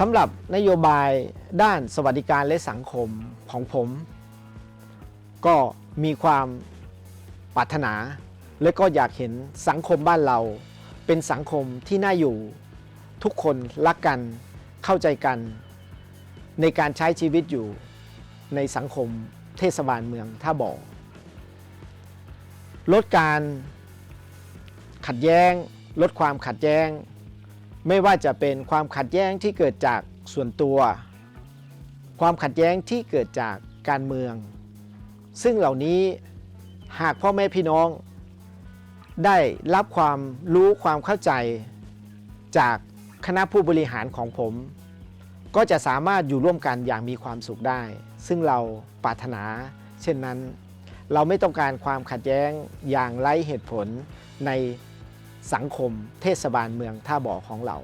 สำหรับนโยบายด้านสวัสดิการและสังคมของผม ก็มีความปรารถนา และก็อยากเห็นสังคมบ้านเรา เป็นสังคมที่น่าอยู่ ทุกคนรักกันเข้าใจกัน ในการใช้ชีวิตอยู่ในสังคมเทศบาลเมืองท่าบ่อลดการขัดแย้ง ลดความขัดแย้ง ไม่ว่าจะเป็นความขัดแย้งที่เกิดจากส่วนตัว ความขัดแย้งที่เกิดจากการเมือง ซึ่งเหล่านี้หากพ่อแม่พี่น้อง ได้รับความรู้ความเข้าใจ จากคณะผู้บริหารของผม ก็จะสามารถอยู่ร่วมกันอย่างมีความสุขได้ ซึ่งเราปรารถนา เช่นนั้น เราไม่ต้องการความขัดแย้งอย่างไร้เหตุผลใน สังคมเทศบาลเมืองท่าบ่อของเรา